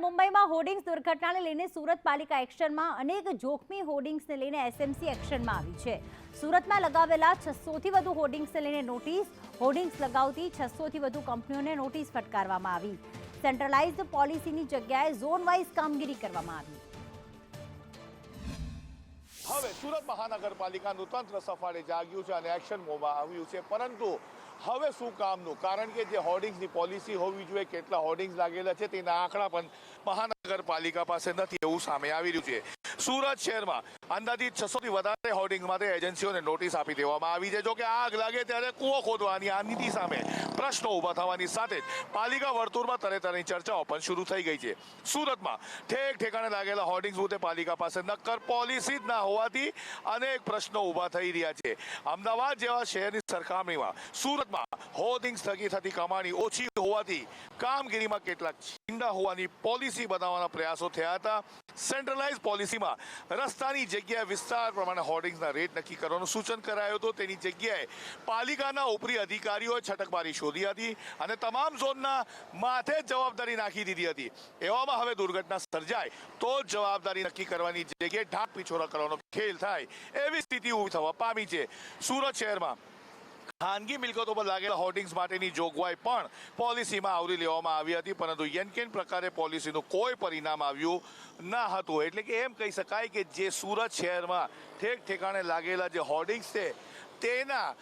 મુંબઈમાં હોર્ડિંગ્સ દુર્ઘટનાને લઈને સુરત પાલિકા એક્શનમાં અનેક જોખમી હોર્ડિંગ્સને લઈને એસએમસી એક્શનમાં આવી છે. સુરતમાં લગાવેલા છસોથી વધુ હોર્ડિંગ્સને લઈને નોટિસ, હોર્ડિંગ્સ લગાવતી છસોથી વધુ કંપનીઓને નોટિસ ફટકારવામાં આવી. સેન્ટ્રલાઇઝ પોલિસીની જગ્યાએ ઝોન વાઇઝ કામગીરી કરવામાં આવી. હવે સુરત મહાનગરપાલિકાનું તંત્ર સફાળે જાગ્યું છે અને એક્શન મોમાં આવ્યું છે. પરંતુ હવે શું કામનું? કારણ કે જે હોર્ડિંગ્સની પોલિસી હોવી જોઈએ, કેટલા હોર્ડિંગ્સ લાગેલા છે, તેના આંકડા પણ મહાનગરપાલિકા પાસે નથી, એવું સામે આવી રહ્યું છે. સુરત શહેરમાં અંદાજિત છસોથી વધારે હોર્ડિંગ માટે એજન્સીઓને નોટિસ આપી દેવામાં આવી છે. જો કે આગ લાગે ત્યારે કૂવો ખોદવાની આ નીતિ સામે પ્રશ્નો ઊભા થવાની સાથે જ પાલિકા વર્તુળમાં તરે તરની ચર્ચાઓ પણ શરૂ થઈ ગઈ છે. સુરતમાં ઠેક ઠેકાણે લાગેલા હોર્ડિંગ્સ મુદ્દે પાલિકા પાસે નક્કર પોલિસી જ ના હોવાથી અનેક પ્રશ્નો ઊભા થઈ રહ્યા છે. અમદાવાદ જેવા શહેરની સરખામણીમાં સુરતમાં હોર્ડિંગ્સ થકી થતી કમાણી ઓછી હોવાથી કામગીરીમાં કેટલાક છીંડા હોવાની પોલિસી બનાવવાના પ્રયાસો થયા હતા. સેન્ટ્રલાઇઝ પોલિસીમાં રસ્તાની જગ્યાએ વિસ્તાર પ્રમાણે હોર્ડિંગ્સના રેટ નક્કી કરવાનું સૂચન કરાયું હતું. તેની જગ્યાએ પાલિકાના ઉપરી અધિકારીઓએ છટકબારી શોધી હતી અને તમામ ઝોનના માથે જ જવાબદારી નાખી દીધી હતી. એવામાં હવે દુર્ઘટના સર્જાય તો જ જવાબદારી નક્કી કરવાની જગ્યાએ ઢાંક પિછોરા કરવાનો ખેલ થાય એવી સ્થિતિ ઊભી થવા પામી છે. સુરત શહેરમાં ખાનગી મિલકતો પર લાગેલા હોર્ડિંગ્સ માટેની જોગવાઈ પણ પોલિસીમાં આવરી લેવામાં આવી હતી, પરંતુ યનકેન પ્રકારે પોલિસીનું કોઈ પરિણામ આવ્યું ન હતું. એટલે કે એમ કહી શકાય કે જે સુરત શહેરમાં ઠેક ઠેકાણે લાગેલા જે હોર્ડિંગ્સ છે, તેના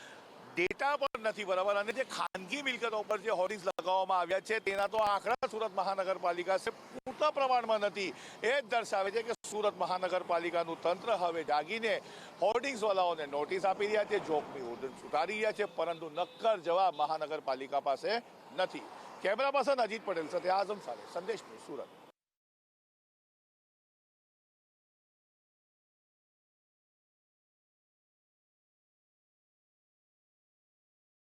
ડેટા પણ નથી બરાબર. અને જે ખાનગી મિલકતો પર જે હોર્ડિંગ્સ લગાવવામાં આવ્યા છે, તેના તો આંકડા સુરત મહાનગરપાલિકા છે પૂરતા પ્રમાણમાં નથી. એ જ દર્શાવે છે કે સુરત મહાનગરપાલિકાનું તંત્ર હવે જાગીને હોર્ડિંગ્સવાલાઓને નોટિસ આપી રહ્યા છે, જોખમી હોર્ડિંગ્સ ઉતારી રહ્યા છે, પરંતુ નક્કર જવાબ મહાનગરપાલિકા પાસે નથી. કેમેરા પર્સન અજીત પટેલ સાથે આઝમ સાથે સંદેશ સુરત.